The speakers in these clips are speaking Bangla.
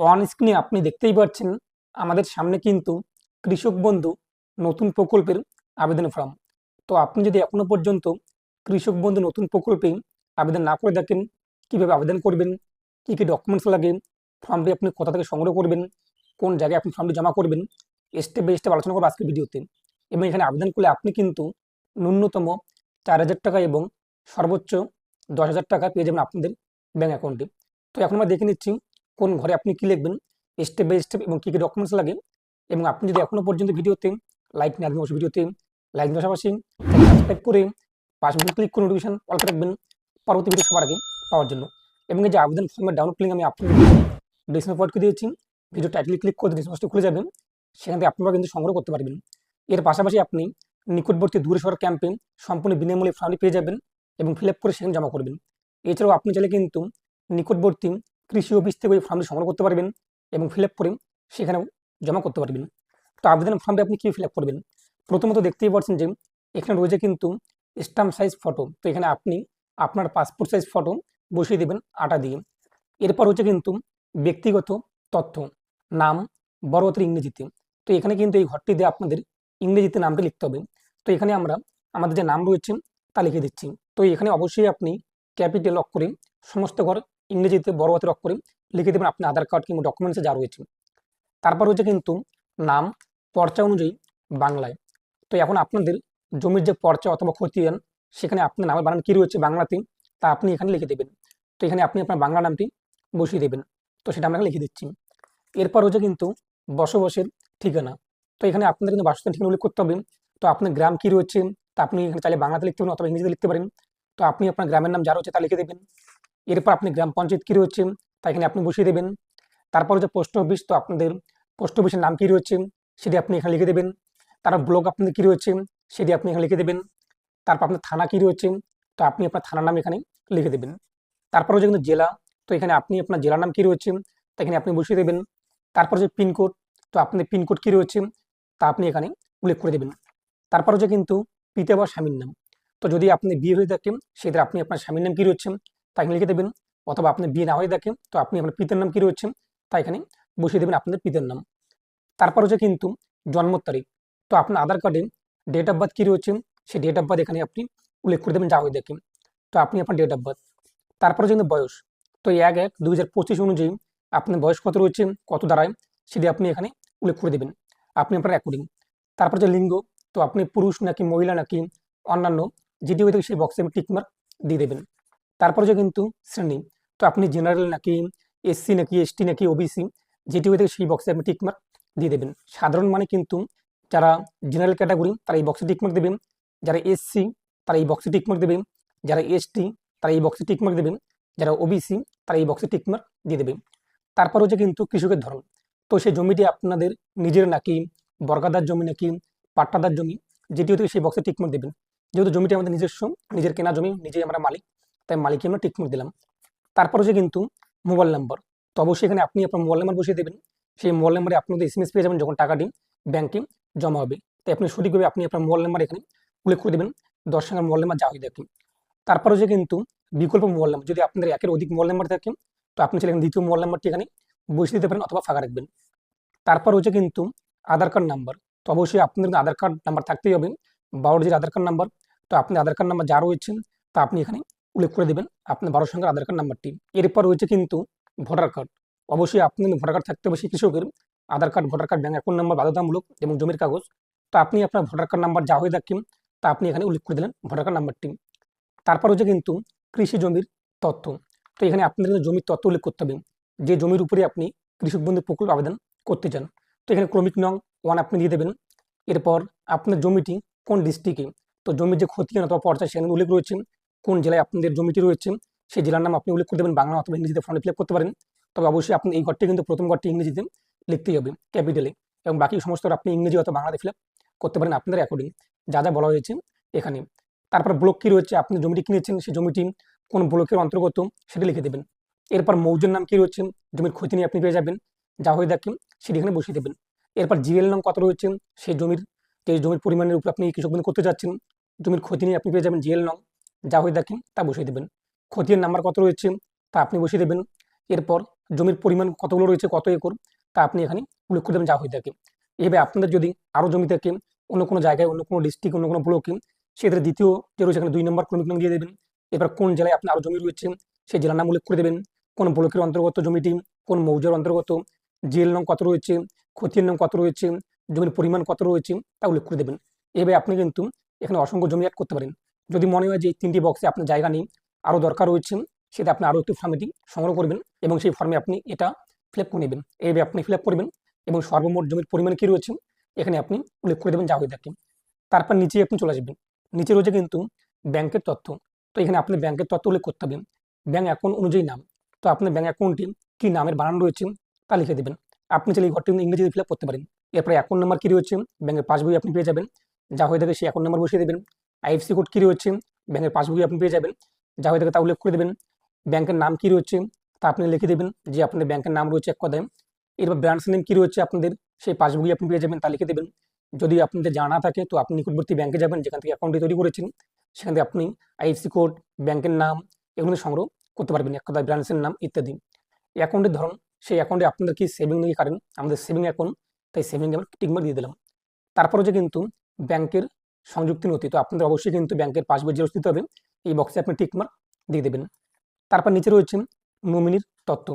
অন স্ক্রিনে আপনি দেখতেই পাচ্ছেন আমাদের সামনে কিন্তু কৃষক বন্ধু নতুন প্রকল্পের আবেদন ফর্ম তো আপনি যদি এখনও পর্যন্ত কৃষক বন্ধু নতুন প্রকল্পে আবেদন না করে থাকেন, কীভাবে আবেদন করবেন, কী কী ডকুমেন্টস লাগে ফর্মটি আপনি কোথা থেকে সংগ্রহ করবেন, কোন জায়গায় আপনি ফর্মটি জমা করবেন স্টেপ বাই স্টেপ আলোচনা করব আজকের ভিডিওতে। এবং এখানে আবেদন করলে আপনি কিন্তু ন্যূনতম চার হাজার টাকা এবং সর্বোচ্চ দশ হাজার টাকা পেয়ে যাবেন আপনাদের ব্যাঙ্ক অ্যাকাউন্টে তো এখন আমরা দেখে নিচ্ছি কোন ঘরে আপনি কি লিখবেন স্টেপ বাই স্টেপ এবং কী কী ডকুমেন্টস লাগে এবং আপনি যদি এখনও পর্যন্ত ভিডিওতে লাইক না অবশ্যই ভিডিওতে লাইক পাশাপাশি সাবস্ক্রাইব করে মিনিট ক্লিক করে নোটিফিকেশন অল করে রাখবেন পরবর্তী ভিডিও সবার আগে পাওয়ার জন্য। এবং এই যে আবেদন ফর্মের ডাউনলোড লিঙ্ক আমি আপনাদের ডিসক্রিপশন প্রোভাইড করে দিয়েছি ভিডিও টাইটেল ক্লিক করে ডিসক্রিপশনটি খুলে যাবেন, সেখান থেকে আপনারা কিন্তু সংগ্রহ করতে পারবেন। এর পাশাপাশি আপনি নিকটবর্তী দূরে দূরেশ্বর ক্যাম্পে সম্পূর্ণ বিনামূল্যে ফর্মটি পেয়ে যাবেন এবং ফিল আপ করে সেখানে জমা করবেন। এছাড়াও আপনি চাইলে কিন্তু নিকটবর্তী কৃষি অফিস থেকে ওই ফর্মটি সংগ্রহ করতে পারবেন এবং ফিল করে সেখানেও জমা করতে পারবেন। তো আবেদন ফর্মটি আপনি কী ফিল করবেন? প্রথমত দেখতেই পাচ্ছেন যে এখানে রয়েছে কিন্তু স্টাম্প সাইজ ফটো তো এখানে আপনি আপনার পাসপোর্ট সাইজ ফটো বসিয়ে দেবেন আটা দিয়ে। এরপর হচ্ছে কিন্তু ব্যক্তিগত তথ্য, নাম, বড় ইংরেজিতে। তো এখানে কিন্তু এই ঘরটি দিয়ে আপনাদের ইংরেজিতে নামটা লিখতে হবে। তো এখানে আমরা আমাদের যে নাম রয়েছে তা লিখে দিচ্ছি। তো এখানে অবশ্যই আপনি ক্যাপিটাল অক্ষরে সমস্ত ঘর ইংরেজিতে বড় হাতের অক্ষরে লিখে দেবেন আপনার আধার কার্ড কিংবা ডকুমেন্টসে যা রয়েছে। তারপর হচ্ছে কিন্তু নাম, পর্চা অনুযায়ী বাংলায়। তো এখন আপনাদের জমির যে পর্চা অথবা খতিয়ান, সেখানে আপনার নামের বানান কী রয়েছে বাংলাতে, তা আপনি এখানে লিখে দেবেন। তো এখানে আপনি আপনার বাংলা নামটি বসিয়ে দেবেন। তো সেটা আমরা লিখে দিচ্ছি। এরপর হচ্ছে কিন্তু বসবাসের ঠিকানা। তো এখানে আপনাদের কিন্তু বাসস্থান ঠিকানা উল্লেখ করতে হবে। তো আপনার গ্রাম কী রয়েছে, তা আপনি এখানে চাইলে বাংলাতে লিখতে পারেন অথবা ইংরেজিতে লিখতে পারেন। তো আপনি আপনার গ্রামের নাম যা রয়েছে তা লিখে দেবেন। এরপর আপনি গ্রাম পঞ্চায়েত কী রয়েছে, তা এখানে আপনি বসিয়ে দেবেন। তারপর হচ্ছে পোস্ট অফিস, তো আপনাদের পোস্ট অফিসের নাম কী রয়েছে, সেটি আপনি এখানে লিখে দেবেন। তারপর ব্লক আপনাদের কী রয়েছে, সেটি আপনি এখানে লিখে দেবেন। তারপর আপনার থানা কী রয়েছে, তো আপনি আপনার থানার নাম এখানে লিখে দেবেন। তারপর হচ্ছে কিন্তু জেলা, তো এখানে আপনি আপনার জেলার নাম কী রয়েছে, তা এখানে আপনি বসিয়ে দেবেন। তারপর হচ্ছে পিনকোড তো আপনাদের পিনকোড কী রয়েছে, তা আপনি এখানে উল্লেখ করে দেবেন। তারপর হচ্ছে কিন্তু পিতা বা স্বামীর নাম, তো যদি আপনি বিয়ে হয়ে থাকেন, সেক্ষেত্রে আপনি আপনার স্বামীর নাম কী রয়েছে তা এখানে লিখে দেবেন, অথবা আপনি বিয়ে না হয়ে থাকেন, তো আপনি আপনার পিতার নাম কী রয়েছে? তা এখানে বসিয়ে দেবেন আপনাদের পিতার নাম। তারপর হচ্ছে কিন্তু জন্ম তারিখ। তো আপনার আধার কার্ডে ডেট অফ বার্থ কী রয়েছে? সেই ডেট অফ বার্থ এখানে আপনি উল্লেখ করে দেবেন যা হয়ে দেখেন তো আপনি আপনার ডেট অফ বার্থ তারপর হচ্ছে কিন্তু বয়স। তো এক এক দুই হাজার পঁচিশ অনুযায়ী আপনার বয়স কত রয়েছে? কত দাঁড়ায়? সেটি আপনি এখানে উল্লেখ করে দেবেন। আপনি আপনার অ্যাকর্ডিং তারপর যে লিঙ্গ। তো আপনি পুরুষ নাকি মহিলা নাকি অন্যান্য, যেটি হয়ে থাকে সেই বক্সে টিকমার্ক দিয়ে দেবেন। তারপরে যে কিন্তু শ্রেণি। তো আপনি জেনারেল নাকি এসসি নাকি এসটি নাকি ওবিসি যেটি হয়ে থাকে সেই বক্সে আপনি টিকমার্ক দিয়ে দেবেন। সাধারণ মানে কিন্তু যারা জেনারেল ক্যাটাগরি তারা এই বক্সে টিকমার্ক দেবেন। যারা এসসি তারা এই বক্সে টিকমার্ক দেবেন। যারা এসটি তারা এই বক্সে টিকমার্ক দেবেন। যারা ওবিসি তারা এই বক্সে টিকমার্ক দিয়ে দেবে তারপর হচ্ছে কিন্তু কৃষকের ধরন। তো সেই জমিটি আপনাদের নিজের নাকি বর্গাদার জমি নাকি পাট্টাদার জমি, যেটি হতে সেই বক্সে টিকমার্ক দেবেন। যেহেতু জমিটি আমাদের নিজস্ব, নিজের কেনা জমি, নিজেই আমরা মালিক তাই মালিককে আমরা টিকমার্ক দিলাম। তারপর হচ্ছে কিন্তু মোবাইল নাম্বার তো অবশ্যই এখানে আপনি আপনার মোবাইল নাম্বার বসিয়ে দেবেন। সেই মোবাইল নাম্বারে আপনাদের এস এম এস পেয়ে যাবেন যখন টাকাটি ব্যাংকে জমা হবে। তাই আপনি সঠিকভাবে আপনি আপনার মোবাইল নাম্বার এখানে উল্লেখ করে দেবেন। দশ টাকার মোবাইল নাম্বার যা হয়ে দেখেন। তারপর হচ্ছে কিন্তু বিকল্প মোবাইল নাম্বার যদি আপনাদের একের অধিক মোবাইল নাম্বার থাকে, তো আপনি চাইলে দ্বিতীয় মোবাইল নাম্বারটি এখানে বসিয়ে দিতে পারেন অথবা ফাঁকা রাখবেন। তারপর হচ্ছে কিন্তু আধার কার্ড নাম্বার তো অবশ্যই আপনাদের আধার কার্ড নাম্বার থাকতেই হবে। বারো ডিজিট আধার কার্ড নাম্বার তো আপনি আধার কার্ড নাম্বার যা রয়েছেন তা আপনি এখানে উল্লেখ করে দেবেন। আপনার বারো সংখ্যার আধার কার্ড নাম্বারটি। এরপর রয়েছে কিন্তু ভোটার কার্ড। অবশ্যই আপনি ভোটার কার্ড থাকতে হবে সেই কৃষকের। Aadhaar card, voter card, bank account number বাধ্যতামূলক এবং জমির কাগজ। তো আপনি আপনার ভোটার কার্ড নাম্বার যা হয়ে থাকেন তা আপনি এখানে উল্লেখ করে দিলেন ভোটার কার্ড নাম্বারটি। তারপর হচ্ছে কিন্তু কৃষি জমির তথ্য। তো এখানে আপনাদের কিন্তু জমির তথ্য উল্লেখ করতে হবে। যে জমির উপরে আপনি কৃষক বন্ধু প্রকল্প আবেদন করতে চান। তো এখানে ক্রমিক নং ওয়ান আপনি দিয়ে দেবেন। এরপর আপনার জমিটি কোন ডিস্ট্রিক্টে তো জমির যে খতিয়ান অথবা পর্চা সেখানে উল্লেখ রয়েছে। কোন জেলায় আপনাদের জমিটি রয়েছে, সেই জেলার নাম আপনি উল্লেখ করে দেবেন, বাংলা অথবা ইংরেজিতে ফর্মে ফিল করতে পারেন। তবে অবশ্যই আপনি এই ঘরটি কিন্তু প্রথম ঘরটি ইংরেজিতে লিখতেই হবে ক্যাপিটালে এবং বাকি সমস্ত আপনি ইংরেজি অথবা বাংলাতে ফিল করতে পারেন আপনাদের অ্যাকর্ডিং যা যা বলা হয়েছে এখানে। তারপর ব্লক কী রয়েছে, আপনি জমিটি কিনেছেন, সেই জমিটি কোন ব্লকের অন্তর্গত সেটি লিখে দেবেন। এরপর মৌজার নাম কী রয়েছে, জমির ক্ষতি নিয়ে আপনি পেয়ে যাবেন। যা হয়ে দেখেন সেটি এখানে বসিয়ে দেবেন। এরপর জিএল নাম কত রয়েছে, সেই জমির, যে জমির পরিমাণের উপর আপনি কৃষক করতে যাচ্ছেন, জমির ক্ষতি নিয়ে আপনি পেয়ে যাবেন জিএল নং যা হয়ে দেখেন তা বসিয়ে দেবেন। ক্ষতির নাম্বার কত রয়েছে তা আপনি বসিয়ে দেবেন। এরপর জমির পরিমাণ কতগুলো রয়েছে কত একর তা আপনি এখানে উল্লেখ করে দেবেন যা হয়ে থাকে। এভাবে আপনাদের যদি আরও জমি থাকে অন্য কোনো জায়গায়, অন্য কোনো ডিস্ট্রিক্ট অন্য কোনো ব্লকে সেক্ষেত্রে দ্বিতীয় যে রয়েছে এখানে দুই নম্বর ক্রমিক নং দিয়ে দেবেন। এবার কোন জেলায় আপনার আরও জমি রয়েছে সেই জেলার নাম উল্লেখ করে দেবেন। কোন ব্লকের অন্তর্গত জমিটি, কোন মৌজার অন্তর্গত, জেল নং কত রয়েছে, ক্ষতির নং কত রয়েছে, জমির পরিমাণ কত রয়েছে তা উল্লেখ করে দেবেন। এভাবে আপনি কিন্তু এখানে অসংখ্য জমি অ্যাড করতে পারেন। যদি মনে হয় যে তিনটি বক্সে আপনার জায়গা নেই আরও দরকার রয়েছে, সেটা আপনি আরও একটি ফর্মেটি সংগ্রহ করবেন এবং সেই ফর্মে আপনি এটা ফিল করে নেবেন। এইভাবে আপনি ফিল করবেন এবং সর্বমোট জমির পরিমাণ কী রয়েছে, এখানে আপনি উল্লেখ করে দেবেন যা হয়ে থাকে। তারপর নিচে আপনি চলে আসবেন। নিচে রয়েছে কিন্তু ব্যাংকের তথ্য। তো এখানে আপনি ব্যাংকের তথ্য উল্লেখ করতে হবে। ব্যাঙ্ক অ্যাকাউন্ট অনুযায়ী নাম। তো আপনার ব্যাঙ্ক অ্যাকাউন্টটি কী নামের বানান রয়েছে, তা লিখে দেবেন। আপনি চাইলে এই ঘরটি ইংরেজিতে ফিল করতে পারেন। এরপরে অ্যাকাউন্ট নাম্বার কী রয়েছে, ব্যাংকের পাসবই আপনি পেয়ে যাবেন। যা হয়ে থাকে সেই অ্যাকাউন্ট নাম্বার বসিয়ে দেবেন। আইএফসি কোড কী রয়েছে? ব্যাংকের পাসবই আপনি পেয়ে যাবেন? যা হয়ে থাকে তা উল্লেখ করে দেবেন। ব্যাংকের নাম কী রয়েছে? তা আপনি লিখে দেবেন যে আপনাদের ব্যাংকের নাম রয়েছে এক কথায়। এরপর ব্রাঞ্চ নেম কী রয়েছে আপনাদের? সেই পাসবুকই আপনি পেয়ে যাবেন তা লিখে দেবেন। যদি আপনাদের জানা থাকে, তো আপনি নিকটবর্তী ব্যাংকে যাবেন, যেখান থেকে অ্যাকাউন্টটি তৈরি করেছেন। সেখান থেকে আপনি আইএফসি কোড ব্যাংকের নাম, এগুলো সংগ্রহ করতে পারবেন, এক কথায় ব্রাঞ্চের নাম ইত্যাদি। অ্যাকাউন্টের ধরন, সেই অ্যাকাউন্টে আপনাদের কি সেভিং নাকি কারেন্ট আমাদের সেভিং অ্যাকাউন্ট তাই সেভিং আমরা টিকমার্ক দিয়ে দিলাম। তারপরে যে কিন্তু ব্যাংকের সংযুক্তি নথি। তো আপনাদের অবশ্যই কিন্তু ব্যাংকের পাসবই জেরক্স দিতে হবে। এই বক্সে আপনি টিকমার্ক দিয়ে দেবেন। তারপর নিচে রয়েছে নমিনির তথ্য।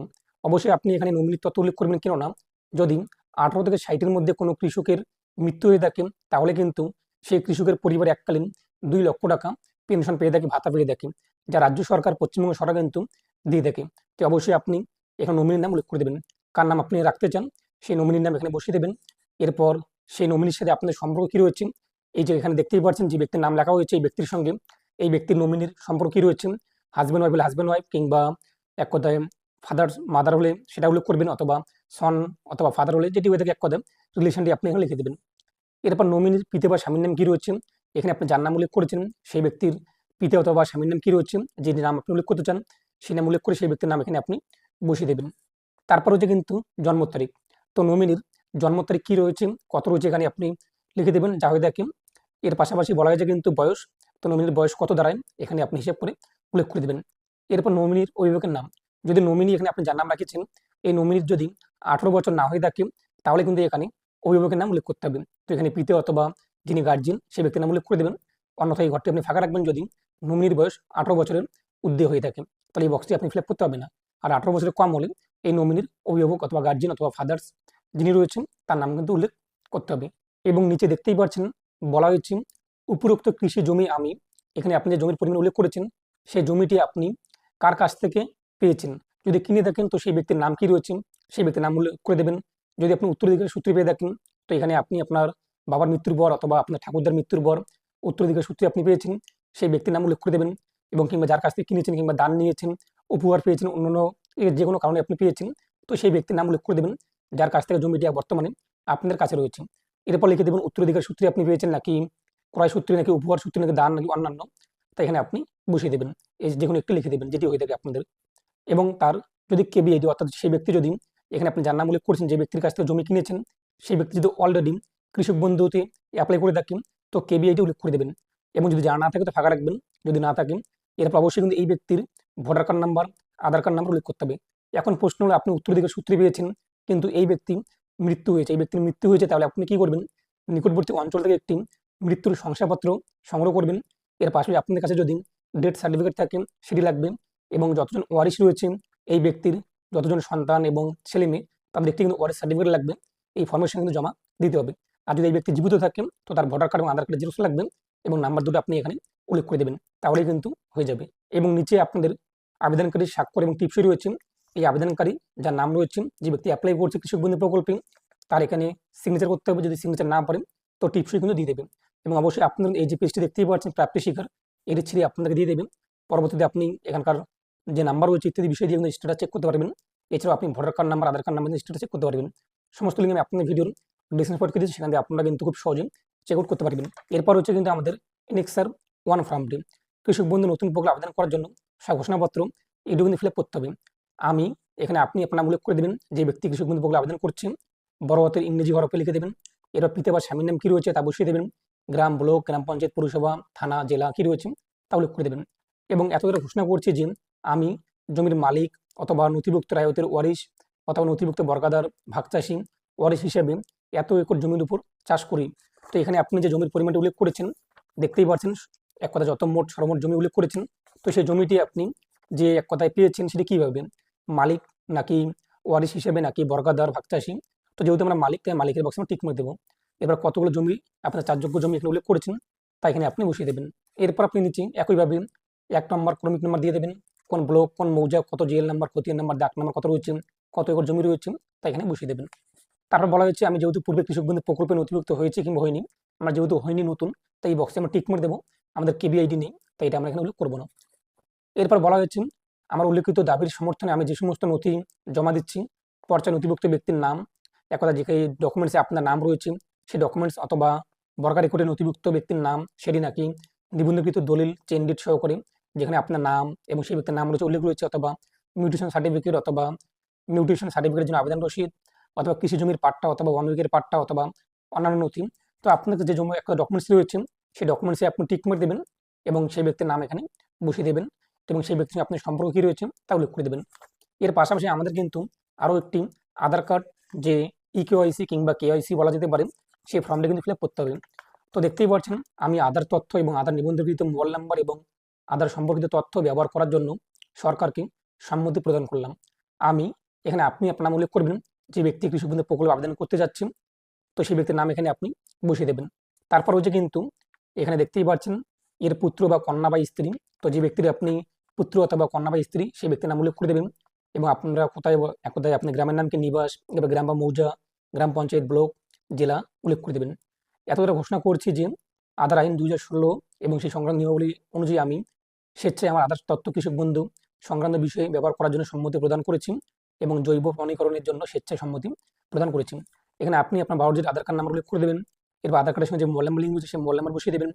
অবশ্যই আপনি এখানে নমিনির তথ্য উল্লেখ করবেন কেন না যদি আঠারো থেকে ষাটের মধ্যে কোনো কৃষকের মৃত্যু হয়ে থাকে, তাহলে কিন্তু সেই কৃষকের পরিবার এককালীন দুই লক্ষ টাকা পেনশন পেয়ে থাকে, ভাতা পেয়ে থাকে, যা রাজ্য সরকার, পশ্চিমবঙ্গ সরকার কিন্তু দিয়ে থাকে। তো অবশ্যই আপনি এখানে নমিনির নাম উল্লেখ করে দেবেন। কার নাম আপনি রাখতে চান, সেই নমিনির নাম এখানে বসিয়ে দেবেন। এরপর সেই নমিনির সাথে আপনাদের সম্পর্ক কী রয়েছে এই যে এখানে দেখতেই পাচ্ছেন যে ব্যক্তির নাম লেখা হয়েছে, এই ব্যক্তির সঙ্গে এই ব্যক্তির নমিনির সম্পর্ক কী রয়েছে? হাজব্যান্ড ওয়াইফ হলে হাজব্যান্ড ওয়াইফ কিংবা এক কথায় ফাদার মাদার হলে সেটা উল্লেখ করবেন অথবা সন অথবা ফাদার হলে যেটি হয়ে থাকে এক কথায় রিলেশনটি আপনি এখানে লিখে দেবেন। এরপর নমিনির পিতে বা স্বামীর নাম কী রয়েছে? এখানে আপনি যার নাম উল্লেখ করেছেন, সেই ব্যক্তির পিতে অথবা স্বামীর নাম কী রয়েছে? যে নাম আপনি উল্লেখ করতে চান, সেই নাম উল্লেখ করে সেই ব্যক্তির নাম এখানে আপনি বসিয়ে দেবেন। তারপর হচ্ছে কিন্তু জন্ম তারিখ। তো নমিনির জন্ম তারিখ কী রয়েছে? কত রয়েছে এখানে আপনি লিখে দেবেন, যা হয়ে দেখেন এর পাশাপাশি বলা হয়েছে কিন্তু বয়স, তো নমিনির বয়স কত দাঁড়ায়, এখানে আপনি হিসেব করে উল্লেখ করে দেবেন। এরপর নমিনির অভিভাবকের নাম। যদি নমিনি এখানে আপনি যার নাম রাখেছেন, এই নমিনির যদি আঠারো বছর না হয়ে থাকে, তাহলে কিন্তু এখানে অভিভাবকের নাম উল্লেখ করতে হবে। তো এখানে পিতে অথবা যিনি গার্জিয়ান সেই ব্যক্তির নাম উল্লেখ করে দেবেন। অন্যথায় এই ঘরটি আপনি ফাঁকা রাখবেন যদি নমিনির বয়স আঠারো বছরের ঊর্ধ্বে হয়ে থাকে। তাহলে এই বক্সটি আপনি ফিল করতে হবে না। আর আঠারো বছরের কম হলে এই নমিনির অভিভাবক অথবা গার্জিয়ান অথবা ফাদার্স যিনি রয়েছেন, তার নাম কিন্তু উল্লেখ করতে হবে। এবং নিচে দেখতেই পাচ্ছেন বলা হয়েছে, উপরোক্ত কৃষি জমি আমি। এখানে আপনি যে জমির পরিমাণ উল্লেখ করেছেন, সেই জমিটি আপনি কার কাছ থেকে পেয়েছেন? যদি কিনে থাকেন তো সেই ব্যক্তির নাম কি রয়েছে? সেই ব্যক্তির নাম উল্লেখ করে দেবেন। যদি আপনি উত্তরাধিকার সূত্রে পেয়ে থাকেন তো এখানে আপনি আপনার বাবার মৃত্যুর পর অথবা আপনার ঠাকুরদার মৃত্যুর পর উত্তরাধিকার সূত্রে আপনি পেয়েছেন, সেই ব্যক্তির নাম উল্লেখ করে দেবেন এবং কিংবা যার কাছ থেকে কিনেছেন কিংবা দান নিয়েছেন, উপহার পেয়েছেন, অন্যান্য যে কোনো কারণে আপনি পেয়েছেন, তো সেই ব্যক্তির নাম উল্লেখ করে দেবেন, যার কাছ থেকে জমিটি বর্তমানে আপনাদের কাছে রয়েছে। এরপর লিখে দেবেন উত্তরাধিকার সূত্রে আপনি পেয়েছেন নাকি ক্রয় সূত্রে নাকি উপহার সূত্রে নাকি দান নাকি অন্যান্য। তা এখানে আপনি বসিয়ে দেবেন। এই যে কোনো একটি লিখে দেবেন, যেটি হয়ে থাকে আপনাদের। এবং তার যদি কেবিআইডি অর্থাৎ সেই ব্যক্তি যদি এখানে আপনি যার নাম উল্লেখ করছেন, যে ব্যক্তির কাছ থেকে জমি কিনেছেন, সেই ব্যক্তি যদি অলরেডি কৃষক বন্ধুতে অ্যাপ্লাই করে থাকেন তো কেবিআইডি উল্লেখ করে দেবেন। এবং যদি জানা না থাকে, তো ফাঁকা রাখবেন। যদি না থাকেন এরপর অবশ্যই কিন্তু এই ব্যক্তির voter card number Aadhaar card number উল্লেখ করতে হবে। এখন প্রশ্ন হলো, আপনি উত্তরাধিকার সূত্রে পেয়েছেন, কিন্তু এই ব্যক্তি মৃত্যু হয়েছে। এই ব্যক্তির মৃত্যু হয়েছে, তাহলে আপনি কি করবেন? নিকটবর্তী অঞ্চল থেকে একটি মৃত্যুর শংসাপত্র সংগ্রহ করবেন। এর পাশাপাশি আপনাদের কাছে যদি ডেথ সার্টিফিকেট থাকে, সেটি লাগবে এবং যতজন ওয়ারিশ রয়েছে, এই ব্যক্তির যতজন সন্তান এবং ছেলে মেয়ে, তাদের একটি কিন্তু ওয়ারিশ সার্টিফিকেট লাগবে। এই ফর্মেশন কিন্তু জমা দিতে হবে। আর যদি এই ব্যক্তি জীবিত থাকেন তো তার ভোটার কার্ড এবং আধার কার্ডের জিরোস লাগবে এবং নাম্বার দুটো আপনি এখানে উল্লেখ করে দেবেন। তাহলেই কিন্তু হয়ে যাবে। এবং নিচে আপনাদের আবেদনকারী স্বাক্ষর এবং টিপসই রয়েছে। এই আবেদনকারী, যার নাম রয়েছে, যে ব্যক্তি অ্যাপ্লাই করছে কৃষক বন্ধু প্রকল্পে, তার এখানে সিগনেচার করতে হবে, যদি সিগনেচার না পারেন, তো টিপসই কিন্তু দিয়ে দেবেন। এবং অবশ্যই আপনার এই যে পেজটি দেখতেই পাচ্ছেন, প্রাপ্তি শিকার এটি ছেড়ে আপনাকে দিয়ে দেবেন। পরবর্তীতে আপনি এখানকার যে নাম্বার রয়েছে, ইত্যাদি বিষয় দিয়ে স্টেটাস চেক করতে পারবেন। এছাড়াও আপনি voter card number Aadhaar card number status check করতে পারবেন। সমস্ত লিঙ্ক আমি আপনাদের ভিডিওর ডিসক্রিপশন করে দিচ্ছি সেখান থেকে আপনারা কিন্তু খুব সহজে চেক আউট করতে পারবেন। এরপর হচ্ছে কিন্তু আমাদের এনেক্সার ওয়ান ফর্মটি কৃষক বন্ধু নতুন প্রকল্প আবেদন করার জন্য সব ঘোষণাপত্র এটুকু ফিল করতে হবে। আমি এখানে আপনি আপনার উল্লেখ করে দেবেন, যে ব্যক্তি কৃষক বন্ধু প্রকল্প আবেদন করছেন, বড় হাতের ইংরেজি হরফে লিখে দেবেন, এরপর পিতে বা স্বামীর নাম কী রয়েছে তা বসিয়ে দেবেন, গ্রাম, ব্লক, গ্রাম পঞ্চায়েত, পৌরসভা, থানা, জেলা কী রয়েছে তা উল্লেখ করে দেবেন। এবং এত ঘোষণা করছি যে আমি জমির মালিক অথবা নথিভুক্ত রায়তের ওয়ারিশ অথবা নথিভুক্ত বর্গাদার ভাগচাষী ওয়ারিশ হিসেবে এত একর জমির উপর চাষ করি। তো এখানে আপনি যে জমির পরিমাণটা উল্লেখ করেছেন, দেখতেই পাচ্ছেন, এক কথা যত মোট সর্বমোট জমি উল্লেখ করেছেন, তো সেই জমিটি আপনি যে এক কথায় পেয়েছেন সেটি কীভাবে মালিক নাকি ওয়ারিশ হিসেবে নাকি বর্গাদার ভাগচাষী তো যেহেতু আমরা মালিক, তাই মালিকের বক্সে আমরা টিক মেরে দেবো। এবার কতগুলো জমি আপনার চারযোগ্য জমি এখানে উল্লেখ করেছেন, তা এখানে আপনি বসিয়ে দেবেন। এরপর আপনি নিচে একইভাবে এক নম্বর ক্রমিক নম্বর দিয়ে দেবেন। কোন ব্লক কোন মৌজা, কত জিএল নাম্বার খতিয়ান নাম্বার ডাক নাম্বার কত রয়েছে, কত একর জমি রয়েছে, তা এখানে বসিয়ে দেবেন। তারপর বলা হয়েছে, আমি যেহেতু পূর্বে কৃষক বন্ধু প্রকল্পে নথিভুক্ত হয়েছে কিংবা হয়নি, আমরা যেহেতু হয়নি নতুন, তাই এই বক্সে আমরা টিক মেরে দেবো। আমাদের কেবিআইডি নেই, তাই এটা আমরা এখানে উল্লেখ করব না। এরপর বলা হয়েছে আমার উল্লেখিত দাবির সমর্থনে আমি যে সমস্ত নথি জমা দিচ্ছি পর্চা নথিভুক্ত ব্যক্তির নাম এক কথা যে ডকুমেন্টসে আপনার নাম রয়েছে সেই ডকুমেন্টস অথবা বর্গারি কোর্টে নথিভুক্ত ব্যক্তির নাম, সেটি নাকি নিবন্ধকৃত দলিল চেনডিট সহকারে যেখানে আপনার নাম এবং সেই ব্যক্তির নাম রয়েছে, উল্লেখ রয়েছে অথবা মিউটেশন সার্টিফিকেট অথবা মিউটেশন সার্টিফিকেটের জন্য আবেদন রসিদ অথবা কৃষি জমির পাট্টা অথবা ওয়ান উইকের পাট্টা অথবা অন্যান্য নথি। তো আপনার যে জমি, একটা ডকুমেন্টস রয়েছে, সেই ডকুমেন্টসে আপনি টিক দেবেন এবং সেই ব্যক্তির নাম এখানে বসিয়ে দেবেন। এবং সেই ব্যক্তির আপনার সম্পর্ক কী রয়েছে, তা উল্লেখ করে দেবেন। এর পাশাপাশি আমাদের কিন্তু আরও একটি আধার কার্ড, যে ইকেওয়াইসি কিংবা কেওয়াইসি বলা যেতে পারে, সেই ফর্মটা কিন্তু ফিল করতে হবে। তো দেখতেই পাচ্ছেন, আমি আধার তথ্য এবং আধার নিবন্ধকৃত মোবাইল নাম্বার এবং আধার সম্পর্কিত তথ্য ব্যবহার করার জন্য সরকারকে সম্মতি প্রদান করলাম। আমি এখানে আপনি আপনার নাম উল্লেখ করবেন, যে ব্যক্তি কৃষক বন্ধু প্রকল্প আবেদন করতে যাচ্ছেন তো সেই ব্যক্তির নাম এখানে আপনি বসিয়ে দেবেন। তারপর হচ্ছে কিন্তু এখানে দেখতেই পাচ্ছেন, এর পুত্র বা কন্যা বা স্ত্রী, তো যে ব্যক্তির আপনি পুত্র অথবা কন্যা বা স্ত্রী, সেই ব্যক্তির নাম উল্লেখ করে দেবেন। এবং আপনারা কোথায় কোথায় আপনি গ্রামের নামকে নিবাস, এবার গ্রাম বা মৌজা, গ্রাম পঞ্চায়েত ব্লক, জেলা উল্লেখ করে দেবেন। এতটা ঘোষণা করছি যে আধার আইন দুই হাজার ষোলো এবং সেই সংক্রান্ত নিয়মাবলী অনুযায়ী আমি স্বেচ্ছায় আমার আধার তথ্য কৃষক বন্ধু সংক্রান্ত বিষয়ে ব্যবহার করার জন্য সম্মতি প্রদান করেছি এবং জৈব প্রণীকরণের জন্য স্বেচ্ছায় সম্মতি প্রদান করেছি। এখানে আপনি আপনার বাবার আধার কার্ড নাম্বার উল্লেখ করে দেবেন। এরপর আধার কার্ডের সঙ্গে যে মোবাইল নাম্বার লিঙ্ক রয়েছে সেই মোবাইল নাম্বার বসিয়ে দেবেন।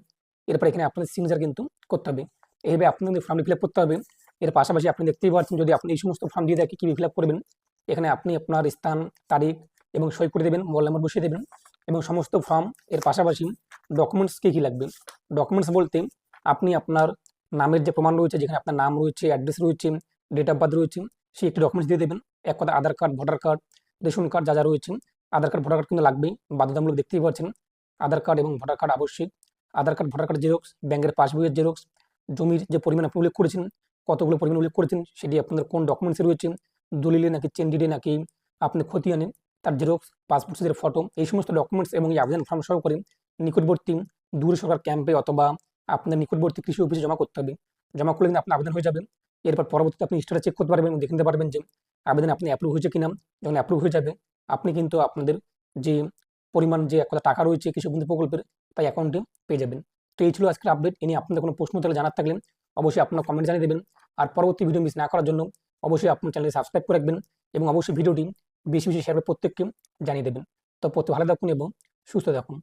এরপর এখানে আপনাদের সিগনেচার কিন্তু করতে হবে। এইভাবে আপনাদের ফর্মটি ফিল করতে হবে। এর পাশাপাশি আপনি দেখতেই পাচ্ছেন, যদি আপনি এই সমস্ত ফর্ম দিয়ে দেখে কীভাবে ফিল করবেন, এখানে আপনি আপনার স্থান, তারিখ এবং সই করে দেবেন মোবাইল নাম্বার বসিয়ে দেবেন এবং সমস্ত ফর্ম এর পাশাপাশি ডকুমেন্টস কী কী লাগবে। ডকুমেন্টস বলতে আপনি আপনার নামের যে প্রমাণ রয়েছে, যেখানে আপনার নাম রয়েছে অ্যাড্রেস রয়েছে ডেট অফ বার্থ রয়েছে, সেই একটি ডকুমেন্টস দিয়ে দেবেন। এক কথা Aadhaar card voter card ration card যা যা রয়েছে, আধার কার্ড ভোটার কার্ড কিন্তু লাগবেই, বাধ্যতামূলক দেখতেই পাচ্ছেন। আধার কার্ড এবং ভোটার কার্ড আবশ্যিক। Aadhaar card voter card xerox ব্যাংকের পাসবইয়ের জেরক্স জমির যে পরিমাণ আপনি উল্লেখ করেছেন, কতগুলো পরিমাণ উল্লেখ করেছেন, সেটি আপনাদের কোন ডকুমেন্টসে রয়েছে, দলিলে নাকি চেন্ডিডে নাকি আপনি খতিয়ানে তার জেরক্স পাসপোর্ট সাইজের ফটো এই সমস্ত ডকুমেন্টস এবং এই আবেদন ফর্ম সহ করে নিকটবর্তী দূর সরকার ক্যাম্পে অথবা আপনার নিকটবর্তী কৃষি অফিসে জমা করতে হবে। জমা করলে কিন্তু আপনার আবেদন হয়ে যাবে। এরপর পরবর্তীতে আপনি স্টেটাস চেক করতে পারবেন দেখে নিতে পারবেন যে আবেদন আপনি অ্যাপ্রুভ হয়েছে কিনা। যখন অ্যাপ্রুভ হয়ে যাবে, আপনি কিন্তু আপনাদের যে পরিমাণ যে একটা টাকা রয়েছে কৃষক বন্ধু প্রকল্পের, তাই অ্যাকাউন্টে পেয়ে যাবেন। তো এই ছিল আজকের আপডেট এ নিয়ে আপনাদের কোনো প্রশ্ন তাহলে জানার থাকলে অবশ্যই আপনার কমেন্ট জানিয়ে দেবেন। আর পরবর্তী ভিডিও মিস না করার জন্য অবশ্যই আপনার চ্যানেলটি সাবস্ক্রাইব করে রাখবেন এবং অবশ্যই ভিডিওটি বেশি বেশি শেয়ার প্রত্যেককে জানিয়ে দেবেন। তো প্রত্যেক ভালো থাকুন এবং সুস্থ থাকুন।